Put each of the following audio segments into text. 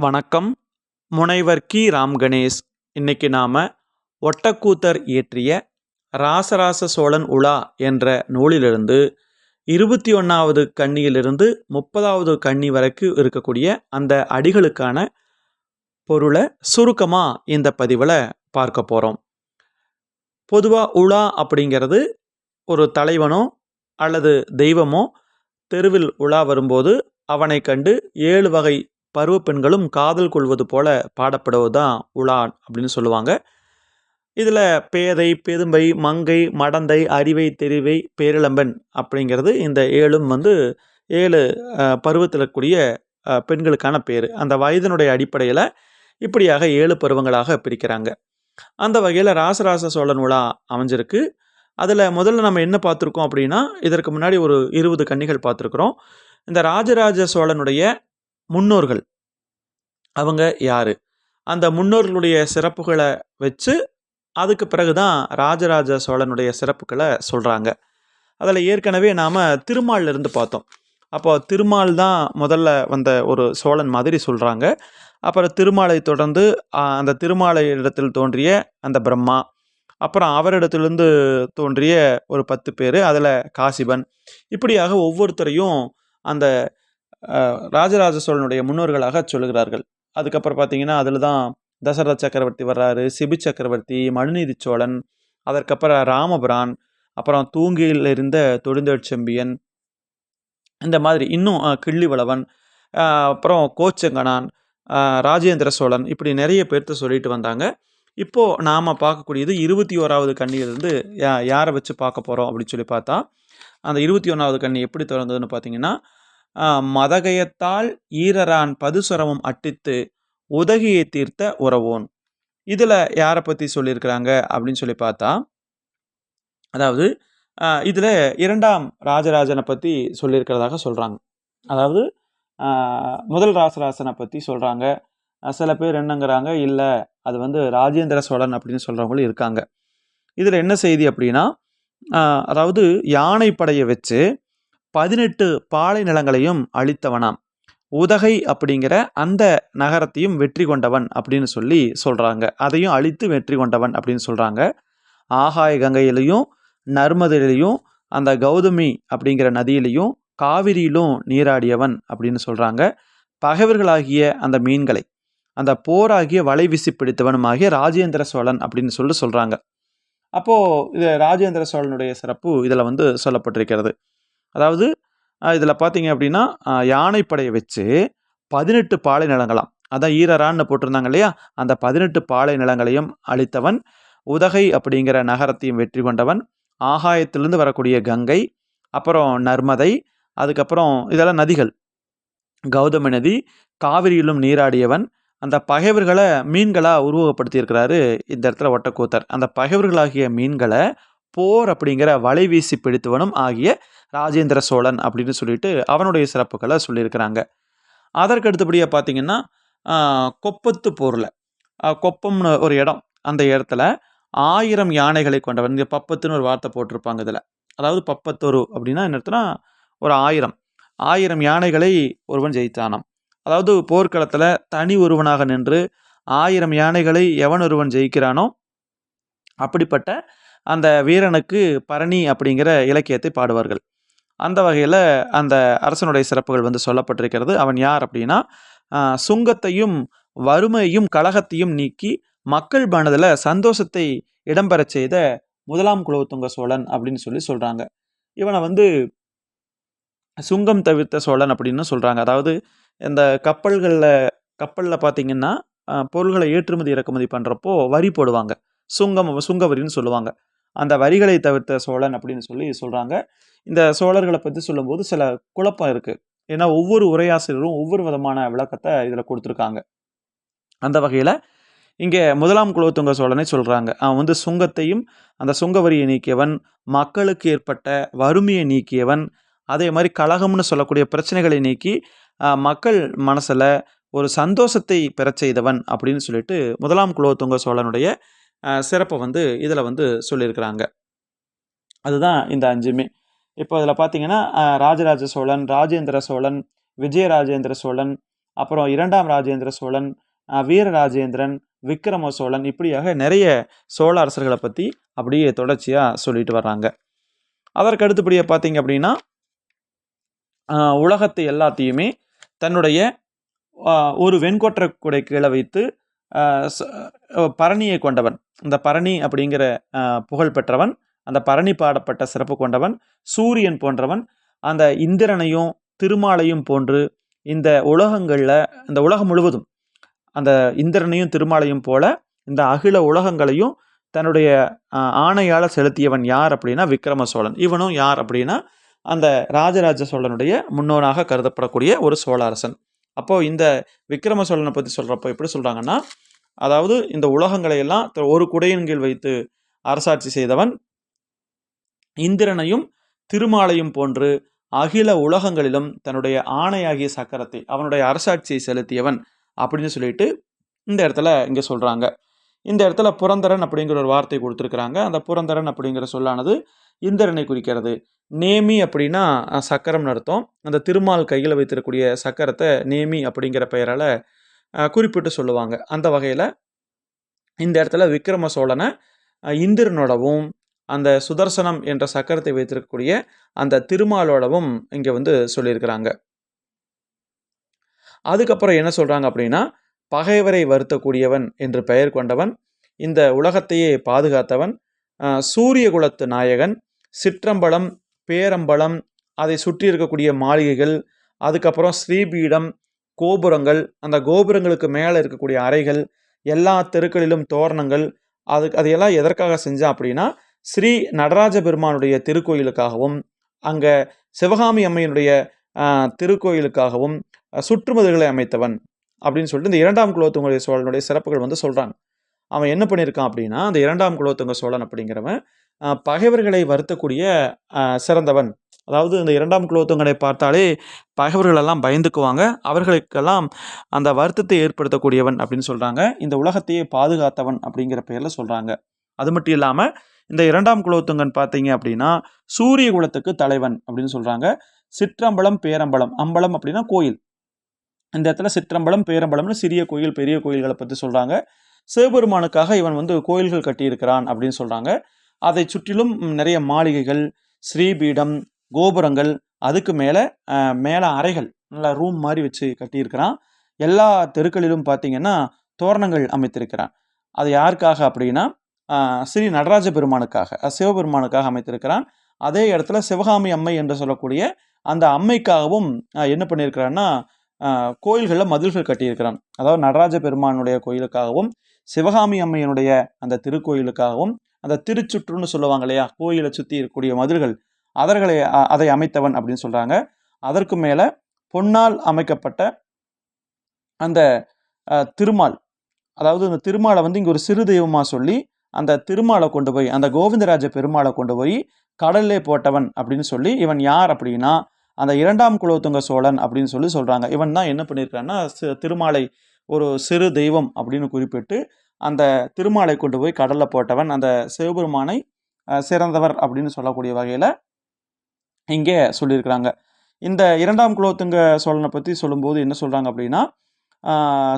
வணக்கம். முனைவர் கி. ராம் கணேஷ். இன்னைக்கு நாம் ஒட்டக்கூத்தர் இயற்றிய ராசராச சோழன் உலா என்ற நூலிலிருந்து இருபத்தி ஒன்றாவது கண்ணியிலிருந்து முப்பதாவது கண்ணி வரைக்கும் இருக்கக்கூடிய அந்த அடிகளுக்கான பொருளை சுருக்கமாக இந்த பதிவில் பார்க்க போகிறோம் பொதுவாக உலா அப்படிங்கிறது ஒரு தலைவனோ அல்லது தெய்வமோ தெருவில் உலா வரும்போது அவனை கண்டு ஏழு வகை பருவ பெண்களும் காதல் கொள்வது போல பாடப்படுவது தான் உலான் அப்படின்னு சொல்லுவாங்க. இதில் பேதை பெரும்பை மங்கை மடந்தை அறிவை தெரிவை பேரிளம்பன் அப்படிங்கிறது இந்த ஏழும் வந்து ஏழு பருவத்தில் கூடிய பெண்களுக்கான பேர். அந்த வயதினுடைய அடிப்படையில் இப்படியாக ஏழு பருவங்களாக பிரிக்கிறாங்க. அந்த வகையில் ராசராச சோழன் உலா அமைஞ்சிருக்கு. அதில் முதல்ல நம்ம என்ன பார்த்துருக்கோம் அப்படின்னா இதற்கு முன்னாடி ஒரு இருபது கன்னிகள் பார்த்துருக்குறோம். இந்த ராஜராஜ சோழனுடைய முன்னோர்கள். அவங்க யார்? அந்த முன்னோர்களுடைய சிறப்புகளை வச்சு அதுக்கு பிறகு தான் ராஜராஜ சோழனுடைய சிறப்புகளை சொல்கிறாங்க அதில் ஏற்கனவே நாம் திருமால்ல இருந்து பார்த்தோம். அப்போ திருமால் தான் முதல்ல வந்த ஒரு சோழன் மாதிரி சொல்கிறாங்க அப்புறம் திருமாலை தொடர்ந்து அந்த திருமாலை இடத்தில் தோன்றிய அந்த பிரம்மா அப்புறம் அவரிடத்திலிருந்து தோன்றிய ஒரு பத்து பேர் அதில் காசிபன். இப்படியாக ஒவ்வொருத்தரையும் அந்த ராஜராஜ சோழனுடைய முன்னோர்களாக சொல்லுகிறார்கள். அதுக்கப்புறம் பார்த்தீங்கன்னா அதில் தான் தசரத சக்கரவர்த்தி வர்றாரு சிபி சக்கரவர்த்தி மனுநீதி சோழன் அதற்கப்புறம் ராமபுரான் அப்புறம் தூங்கியில் இருந்த தொழுந்தேழ் செம்பியன் இந்த மாதிரி இன்னும் கிள்ளிவளவன் அப்புறம் கோச்சங்கனான் ராஜேந்திர சோழன் இப்படி நிறைய பேர்த்த சொல்லிட்டு வந்தாங்க. இப்போது நாம் பார்க்கக்கூடியது இருபத்தி ஓராவது கண்ணியிலிருந்து யா யாரை வச்சு பார்க்க போகிறோம் அப்படின்னு சொல்லி பார்த்தா அந்த இருபத்தி ஒன்றாவது கண்ணி எப்படி திறந்ததுன்னு பார்த்தீங்கன்னா மதகயத்தால் ஈரரான் பதுசுரமும் அட்டித்து உதகியை தீர்த்த உறவோன். இதில் யாரை பற்றி சொல்லியிருக்கிறாங்க அப்படின்னு சொல்லி பார்த்தா அதாவது இதில் இரண்டாம் ராஜராஜனை பற்றி சொல்லியிருக்கிறதாக சொல்கிறாங்க அதாவது முதல் ராசராசனை பற்றி சொல்கிறாங்க சில பேர் என்னங்கிறாங்க இல்லை அது வந்து ராஜேந்திர சோழன் அப்படின்னு சொல்கிறவங்களும் இருக்காங்க. இதில் என்ன செய்தி அப்படின்னா அதாவது அதாவது யானைப்படையை வச்சு பதினெட்டு பாலை நிலங்களையும் அழித்தவனாம். உதகை அப்படிங்கிற அந்த நகரத்தையும் வெற்றி கொண்டவன் அப்படின்னு சொல்லி சொல்கிறாங்க அதையும் அழித்து வெற்றி கொண்டவன் அப்படின்னு சொல்கிறாங்க ஆகாய கங்கையிலையும் நர்மதையிலையும் அந்த கௌதமி அப்படிங்கிற நதியிலையும் காவிரியிலும் நீராடியவன் அப்படின்னு சொல்கிறாங்க பகைவர்களாகிய அந்த மீன்களை அந்த போராகிய வலை வீசி பிடித்தவனுமாகிய ராஜேந்திர சோழன் அப்படின்னு சொல்லி சொல்கிறாங்க அப்போது இது ராஜேந்திர சோழனுடைய சிறப்பு இதில் வந்து சொல்லப்பட்டிருக்கிறது. அதாவது இதில் பார்த்தீங்க அப்படின்னா யானைப்படையை வச்சு பதினெட்டு பாலை நிலங்களாம் அதான் ஈரரான்னு போட்டிருந்தாங்க இல்லையா? அந்த பதினெட்டு பாலை நிலங்களையும் அழித்தவன் உதகை அப்படிங்கிற நகரத்தையும் வெற்றி கொண்டவன் ஆகாயத்திலிருந்து வரக்கூடிய கங்கை அப்புறம் நர்மதை அதுக்கப்புறம் இதெல்லாம் நதிகள். கௌதம நதி காவிரியிலும் நீராடியவன் அந்த பகைவர்களை மீன்களாக உருவகப்படுத்தியிருக்கிறாரு இந்த இடத்துல ஒட்டக்கூத்தர். அந்த பகைவர்களாகிய மீன்களை போர் அப்படிங்கிற வலை வீசி பிடித்தவனும் ஆகிய ராஜேந்திர சோழன் அப்படின்னு சொல்லிட்டு அவனுடைய சிறப்புகளை சொல்லியிருக்கிறாங்க. அதற்கு அடுத்தபடியாக பார்த்தீங்கன்னா கொப்பத்து போரில் கொப்பம்னு ஒரு இடம் அந்த இடத்துல ஆயிரம் யானைகளை கொண்டவன். இங்கே பப்பத்துன்னு ஒரு வார்த்தை போட்டிருப்பாங்க இதில். அதாவது பப்பத்தொரு அப்படின்னா என்ன இடத்துனா ஒரு ஆயிரம். ஆயிரம் யானைகளை ஒருவன் ஜெயித்தானாம். அதாவது போர்க்களத்தில் தனி ஒருவனாக நின்று ஆயிரம் யானைகளை எவன் ஒருவன் ஜெயிக்கிறானோ அப்படிப்பட்ட அந்த வீரனுக்கு பரணி அப்படிங்கிற இலக்கியத்தை பாடுவார்கள். அந்த வகையில் அந்த அரசனுடைய சிறப்புகள் வந்து சொல்லப்பட்டிருக்கிறது. அவன் யார் அப்படின்னா சுங்கத்தையும் வறுமையும் கலகத்தையும் நீக்கி மக்கள் மனதில் சந்தோஷத்தை இடம்பெறச் செய்த முதலாம் குலோத்துங்க சோழன் அப்படின்னு சொல்லி சொல்கிறாங்க இவனை வந்து சுங்கம் தவிர்த்த சோழன் அப்படின்னு சொல்கிறாங்க அதாவது இந்த கப்பல்களில் கப்பலில் பார்த்திங்கன்னா பொருள்களை ஏற்றுமதி இறக்குமதி பண்ணுறப்போ வரி போடுவாங்க. சுங்கம் சுங்க வரின்னு சொல்லுவாங்க. அந்த வரிகளை தவிர்த்த சோழன் அப்படின்னு சொல்லி சொல்கிறாங்க இந்த சோழர்களை பற்றி சொல்லும்போது சில குழப்பம் இருக்குது ஏன்னா ஒவ்வொரு உரையாசிரியரும் ஒவ்வொரு விதமான விளக்கத்தை இதில் கொடுத்துருக்காங்க. அந்த வகையில் இங்கே முதலாம் குலோத்துங்க சோழனை சொல்கிறாங்க அவன் வந்து சுங்கத்தையும் அந்த சுங்க வரியை நீக்கியவன் மக்களுக்கு ஏற்பட்ட வறுமையை நீக்கியவன் அதே மாதிரி கழகம்னு சொல்லக்கூடிய பிரச்சனைகளை நீக்கி மக்கள் மனசில் ஒரு சந்தோஷத்தை பெறச் செய்தவன் அப்படின்னு சொல்லிட்டு முதலாம் குலோத்துங்க சோழனுடைய சிறப்பை வந்து இதில் வந்து சொல்லியிருக்கிறாங்க. அதுதான் இந்த அஞ்சுமே. இப்போ இதில் பார்த்தீங்கன்னா ராஜராஜ சோழன் ராஜேந்திர சோழன் விஜயராஜேந்திர சோழன் அப்புறம் இரண்டாம் ராஜேந்திர சோழன் வீரராஜேந்திரன் விக்ரம சோழன் இப்படியாக நிறைய சோழ அரசர்களை பற்றி அப்படியே தொடர்ச்சியாக சொல்லிட்டு வர்றாங்க. அதற்கு அடுத்தபடியாக பார்த்தீங்க அப்படின்னா உலகத்தை எல்லாத்தையுமே தன்னுடைய ஒரு வெண்கொற்ற குடை கீழே வைத்து பரணியை கொண்டவன். இந்த பரணி அப்படிங்கிற புகழ் பெற்றவன் அந்த பரணி பாடப்பட்ட சிறப்பு கொண்டவன் சூரியன் போன்றவன் அந்த இந்திரனையும் திருமாலையும் போன்று இந்த உலகங்களில் இந்த உலகம் முழுவதும் அந்த இந்திரனையும் திருமாலையும் போல இந்த அகில உலகங்களையும் தன்னுடைய ஆணையால் செலுத்தியவன் யார் அப்படின்னா விக்ரம சோழன் இவனும் யார் அப்படின்னா அந்த ராஜராஜ சோழனுடைய முன்னோனாக கருதப்படக்கூடிய ஒரு சோழ அரசன். அப்போது இந்த விக்ரம சோழனை பற்றி சொல்கிறப்போ எப்படி சொல்கிறாங்கன்னா அதாவது இந்த உலகங்களை எல்லாம் ஒரு குடையின் கீழ் வைத்து அரசாட்சி செய்தவன் இந்திரனையும் திருமாலையும் போன்று அகில உலகங்களிலும் தன்னுடைய ஆணையாகிய சக்கரத்தை அவனுடைய அரசாட்சியை செலுத்தியவன் அப்படின்னு சொல்லிட்டு இந்த இடத்துல இங்கே சொல்கிறாங்க இந்த இடத்துல புரந்தரன் அப்படிங்கிற ஒரு வார்த்தை கொடுத்துருக்குறாங்க. அந்த புரந்தரன் அப்படிங்கிற சொல்லானது இந்திரனை குறிக்கிறது. நேமி அப்படின்னா சக்கரம் சக்கரம்னு அர்த்தம். அந்த திருமால் கையில் வைத்திருக்கக்கூடிய சக்கரத்தை நேமி அப்படிங்கிற பெயரால் குறிப்பிட்டு சொல்லுவாங்க. அந்த வகையில் இந்த இடத்துல விக்ரம சோழனை இந்திரனோடவும் அந்த சுதர்சனம் என்ற சக்கரத்தை வைத்திருக்கக்கூடிய அந்த திருமாலோடவும் இங்கே வந்து சொல்லியிருக்கிறாங்க. அதுக்கப்புறம் என்ன சொல்கிறாங்க அப்படின்னா பகைவரை வருத்தக்கூடியவன் என்று பெயர் கொண்டவன் இந்த உலகத்தையே பாதுகாத்தவன் சூரிய குலத்து நாயகன் சிற்றம்பலம் பேரம்பலம் அதை சுற்றி இருக்கக்கூடிய மாளிகைகள் அதுக்கப்புறம் ஸ்ரீபீடம் கோபுரங்கள் அந்த கோபுரங்களுக்கு மேலே இருக்கக்கூடிய அறைகள் எல்லா தெருக்களிலும் தோரணங்கள் அது அதையெல்லாம் எதற்காக செஞ்சான் அப்படின்னா ஸ்ரீ நடராஜ பெருமானுடைய திருக்கோயிலுக்காகவும் அங்கே சிவகாமி அம்மையினுடைய திருக்கோயிலுக்காகவும் சுற்றுமதுகளை சுற்றுமதில்களை அமைத்தவன். அப்படின்னு சொல்லிட்டு இந்த இரண்டாம் குலோத்துங்க சோழனுடைய சிறப்புகள் வந்து சொல்கிறாங்க அவன் என்ன பண்ணியிருக்கான் அப்படின்னா அந்த இரண்டாம் குலோத்துங்க சோழன் அப்படிங்கிறவன் பகைவர்களை வருத்தக்கூடிய சிறந்தவன். அதாவது இந்த இரண்டாம் குலோத்துங்கனை பார்த்தாலே பகைவர்களெல்லாம் பயந்துக்குவாங்க. அவர்களுக்கெல்லாம் அந்த வருத்தத்தை ஏற்படுத்தக்கூடியவன் அப்படின்னு சொல்கிறாங்க இந்த உலகத்தையே பாதுகாத்தவன் அப்படிங்கிற பெயரில் சொல்கிறாங்க அது மட்டும் இல்லாமல் இந்த இரண்டாம் குலோத்துங்கன் பார்த்தீங்க அப்படின்னா சூரிய குலத்துக்கு தலைவன் அப்படின்னு சொல்கிறாங்க சிற்றம்பலம் பேரம்பலம் அம்பலம் அப்படின்னா கோயில். இந்த இடத்துல சிற்றம்பலம் பேரம்பலம்னு சிறிய கோயில் பெரிய கோயில்களை பற்றி சொல்கிறாங்க சிவபெருமானுக்காக இவன் வந்து கோயில்கள் கட்டியிருக்கிறான் அப்படின்னு சொல்கிறாங்க அதை சுற்றிலும் நிறைய மாளிகைகள் ஸ்ரீபீடம் கோபுரங்கள் அதுக்கு மேலே மேலே அறைகள் நல்லா ரூம் மாதிரி வச்சு கட்டியிருக்கிறான். எல்லா தெருக்களிலும் பார்த்தீங்கன்னா தோரணங்கள் அமைத்திருக்கிறான். அது யாருக்காக அப்படின்னா ஸ்ரீ நடராஜ பெருமானுக்காக சிவபெருமானுக்காக அமைத்திருக்கிறான். அதே இடத்துல சிவகாமி அம்மை என்று சொல்லக்கூடிய அந்த அம்மைக்காகவும் என்ன பண்ணியிருக்கிறான்னா கோயில்களில் மதில்கள் கட்டியிருக்கிறான். அதாவது நடராஜ பெருமானுடைய கோயிலுக்காகவும் சிவகாமி அம்மையினுடைய அந்த திருக்கோயிலுக்காகவும் அந்த திருச்சுற்றுன்னு சொல்லுவாங்க இல்லையா கோயிலை சுற்றி இருக்கக்கூடிய மதில்கள் அதர்களை அதை அமைத்தவன் அப்படின்னு சொல்கிறாங்க அதற்கு மேலே பொன்னால் அமைக்கப்பட்ட அந்த திருமால் அதாவது இந்த திருமாலை வந்து இங்கே ஒரு சிறு தெய்வமாக சொல்லி அந்த திருமாலை கொண்டு போய் அந்த கோவிந்தராஜ பெருமாளை கொண்டு போய் கடல்லே போட்டவன் அப்படின்னு சொல்லி இவன் யார் அப்படின்னா அந்த இரண்டாம் குலோத்துங்க சோழன் அப்படின்னு சொல்லி சொல்கிறாங்க இவன் தான் என்ன பண்ணியிருக்கான்னா திருமாலை ஒரு சிறு தெய்வம் அப்படின்னு குறிப்பிட்டு அந்த திருமாலை கொண்டு போய் கடலில் போட்டவன் அந்த சிவபெருமானை சிறந்தவர் அப்படின்னு சொல்லக்கூடிய வகையில் இங்கே சொல்லியிருக்கிறாங்க. இந்த இரண்டாம் குலோத்துங்க சோழனை பற்றி சொல்லும்போது என்ன சொல்கிறாங்க அப்படின்னா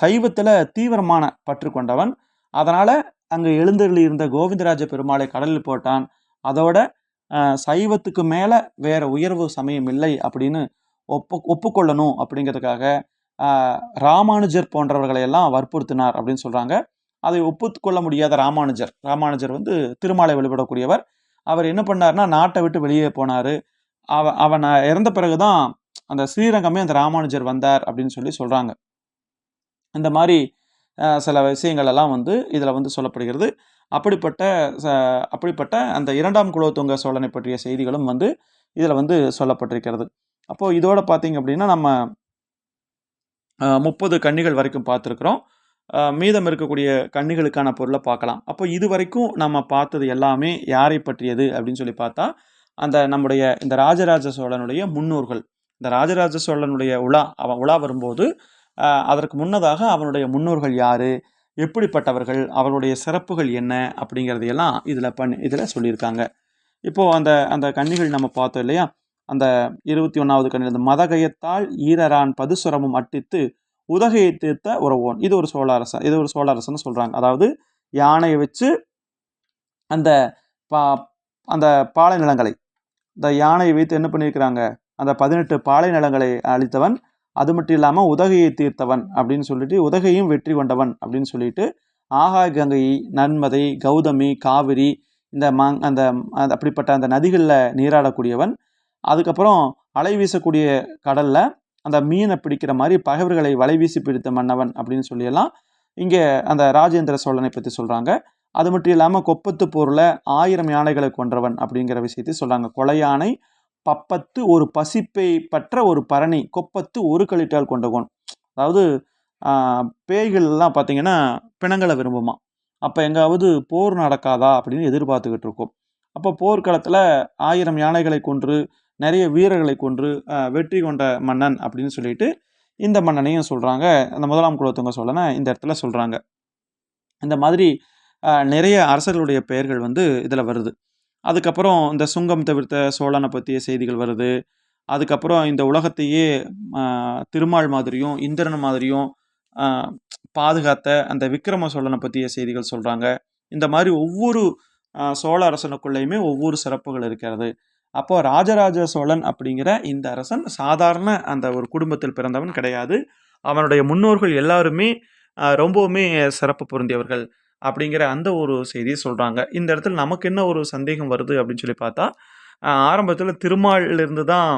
சைவத்தில் தீவிரமான பற்று கொண்டவன். அதனால் அங்கே எழுந்தருளி இருந்த கோவிந்தராஜ பெருமாளை கடலில் போட்டான். அதோட சைவத்துக்கு மேலே வேற உயர்வு சமயம் இல்லை அப்படின்னு ஒப்பு ஒப்புக்கொள்ளணும் அப்படிங்கிறதுக்காக ராமானுஜர் போன்றவர்களை எல்லாம் வற்புறுத்தினார் அப்படின்னு சொல்கிறாங்க அதை ஒப்புக்கொள்ள முடியாத ராமானுஜர் ராமானுஜர் வந்து திருமாலை வழிபடக்கூடியவர். அவர் என்ன பண்ணார்னா நாட்டை விட்டு வெளியே போனார். அவ அவன் இறந்த பிறகு தான் அந்த ஸ்ரீரங்கமே அந்த ராமானுஜர் வந்தார் அப்படின்னு சொல்லி சொல்கிறாங்க இந்த மாதிரி சில விஷயங்கள் எல்லாம் வந்து இதில் வந்து சொல்லப்படுகிறது. அப்படிப்பட்ட ச- அப்படிப்பட்ட அந்த இரண்டாம் குலோத்துங்க சோழனை பற்றிய செய்திகளும் வந்து இதில் வந்து சொல்லப்பட்டிருக்கிறது. அப்போது இதோட பார்த்தீங்க அப்படின்னா நம்ம முப்பது கன்னிகள் வரைக்கும் பார்த்துருக்குறோம் மீதம் இருக்கக்கூடிய கன்னிகளுக்கான பொருளை பார்க்கலாம் அப்போ இது வரைக்கும் நம்ம பார்த்தது எல்லாமே யாரை பற்றியது அப்படின்னு சொல்லி பார்த்தா அந்த நம்முடைய இந்த ராஜராஜ சோழனுடைய முன்னோர்கள். இந்த ராஜராஜ சோழனுடைய உலா அவன் உலா வரும்போது அதற்கு முன்னதாக அவனுடைய முன்னோர்கள் யார்? எப்படிப்பட்டவர்கள் அவர்களுடைய சிறப்புகள் என்ன அப்படிங்கிறதையெல்லாம் இதில் பண்ணி இதில் சொல்லியிருக்காங்க. இப்போது அந்த அந்த கன்னிகள் நம்ம பார்த்தோம் இல்லையா? அந்த இருபத்தி ஒன்றாவது கன்னி அந்த மதகையத்தால் ஈரரான் பதுசுரமும் அட்டித்து உதகையை தீர்த்த உறவோன். இது ஒரு சோழ அரசன் இது ஒரு சோழ சொல்கிறாங்க அதாவது யானையை வச்சு அந்த பா அந்த பாலை நிலங்களை இந்த யானையை வைத்து என்ன பண்ணியிருக்கிறாங்க? அந்த பதினெட்டு பாலை நிலங்களை அளித்தவன் அது மட்டும் இல்லாமல் உதகையை தீர்த்தவன் அப்படின்னு சொல்லிட்டு உதகையும் வெற்றி கொண்டவன் அப்படின்னு சொல்லிட்டு ஆகாய கங்கை நன்மதை கௌதமி காவிரி இந்த மங் அந்த அப்படிப்பட்ட அந்த நதிகளில் நீராடக்கூடியவன். அதுக்கப்புறம் அலை வீசக்கூடிய கடலில் அந்த மீனை பிடிக்கிற மாதிரி பகைவர்களை வலை வீசி பிடித்த மன்னவன் அப்படின்னு சொல்லியெல்லாம் இங்கே அந்த ராஜேந்திர சோழனை பற்றி சொல்கிறாங்க அது மட்டும் இல்லாமல் கொப்பத்து போரில் ஆயிரம் யானைகளை கொன்றவன் அப்படிங்கிற விஷயத்தை சொல்கிறாங்க கொலை யானை பப்பத்து ஒரு பசிப்பை பற்ற ஒரு பரணி கொப்பத்து ஒரு கழிட்டால் கொண்டகோன். அதாவது பேய்கள்லாம் பார்த்தீங்கன்னா பிணங்களை விரும்புமா. அப்போ எங்காவது போர் நடக்காதா அப்படின்னு எதிர்பார்த்துக்கிட்டு இருக்கோம். அப்போ போர்க்களத்தில் ஆயிரம் யானைகளை கொன்று நிறைய வீரர்களை கொன்று வெற்றி கொண்ட மன்னன் அப்படின்னு சொல்லிட்டு இந்த மன்னனையும் சொல்கிறாங்க அந்த முதலாம் குலத்துங்க சோழனை இந்த இடத்துல சொல்கிறாங்க இந்த மாதிரி நிறைய அரசர்களுடைய பெயர்கள் வந்து இதில் வருது. அதுக்கப்புறம் இந்த சுங்கம் தவிர்த்த சோழனை பற்றிய செய்திகள் வருது. அதுக்கப்புறம் இந்த உலகத்தையே திருமால் மாதிரியும் இந்திரன் மாதிரியும் பாதுகாத்த அந்த விக்ரம சோழனை பற்றிய செய்திகள் சொல்கிறாங்க இந்த மாதிரி ஒவ்வொரு சோழ அரசனுக்குள்ளேயுமே ஒவ்வொரு சிறப்புகள் இருக்கிறது. அப்போ ராஜராஜ சோழன் அப்படிங்கிற இந்த அரசன் சாதாரண அந்த ஒரு குடும்பத்தில் பிறந்தவன் கிடையாது. அவனுடைய முன்னோர்கள் எல்லாருமே ரொம்பவுமே சிறப்பு பொருந்தியவர்கள். அப்படிங்கிற அந்த ஒரு செய்தியை சொல்கிறாங்க இந்த இடத்துல நமக்கு என்ன ஒரு சந்தேகம் வருது அப்படின்னு சொல்லி பார்த்தா ஆரம்பத்தில் திருமாலிருந்து தான்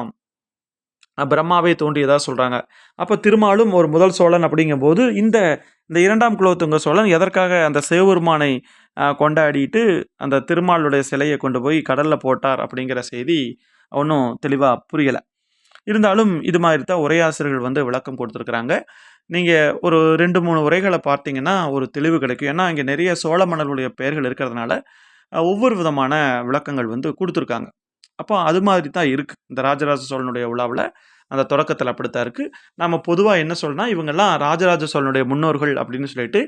பிரம்மாவை பிரம்மாவே தோன்றியதாக சொல்கிறாங்க அப்போ திருமாலும் ஒரு முதல் சோழன் அப்படிங்கும்போது இந்த இந்த இரண்டாம் குலோத்துங்க சோழன் எதற்காக அந்த சிவபெருமானை கொண்டாடிட்டு அந்த திருமாலுடைய சிலையை கொண்டு போய் கடலில் போட்டார் அப்படிங்கிற செய்தி ஒன்றும் தெளிவாக புரியலை. இருந்தாலும் இது மாதிரி தான் உரையாசிரியர்கள் வந்து விளக்கம் கொடுத்துருக்குறாங்க. நீங்கள் ஒரு ரெண்டு மூணு உரைகளை பார்த்தீங்கன்னா ஒரு தெளிவு கிடைக்கும். ஏன்னா இங்கே நிறைய சோழ மன்னர்களுடைய பெயர்கள் இருக்கிறதுனால ஒவ்வொரு விதமான விளக்கங்கள் வந்து கொடுத்துருக்காங்க. அப்போ அது மாதிரி தான் இருக்குது இந்த ராஜராஜ சோழனுடைய உலாவில் அந்த தொடக்கத்தில் அப்படித்தான் இருக்குது நம்ம பொதுவாக என்ன சொல்லணும் இவங்கெல்லாம் ராஜராஜ சோழனுடைய முன்னோர்கள் அப்படின்னு சொல்லிட்டு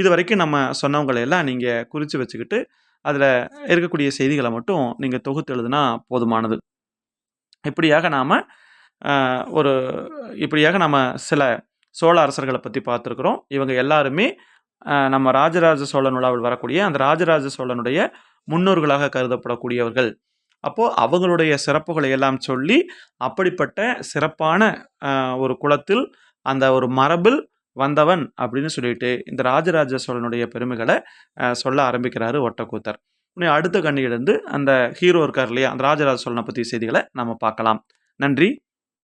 இது வரைக்கும் நம்ம சொன்னவங்களையெல்லாம் நீங்கள் குறித்து வச்சுக்கிட்டு அதில் இருக்கக்கூடிய செய்திகளை மட்டும் நீங்கள் தொகுத்து எழுதுனா போதுமானது. இப்படியாக நாம் ஒரு இப்படியாக நம்ம சில சோழ அரசர்களை பற்றி பார்த்துருக்குறோம். இவங்க எல்லாருமே நம்ம ராஜராஜ சோழன் உலாவில் வரக்கூடிய அந்த ராஜராஜ சோழனுடைய முன்னோர்களாக கருதப்படக்கூடியவர்கள். அப்போது அவங்களுடைய சிறப்புகளை எல்லாம் சொல்லி அப்படிப்பட்ட சிறப்பான ஒரு குலத்தில் அந்த ஒரு மரபில் வந்தவன் அப்படின்னு சொல்லிட்டு இந்த ராஜராஜ சோழனுடைய பெருமைகளை சொல்ல ஆரம்பிக்கிறாரு ஒட்டக்கூத்தர். அடுத்த கண்ணியிலிருந்து அந்த ஹீரோ இருக்கார் இல்லையா அந்த ராஜராஜ சோழனை பற்றிய செய்திகளை நம்ம பார்க்கலாம். நன்றி.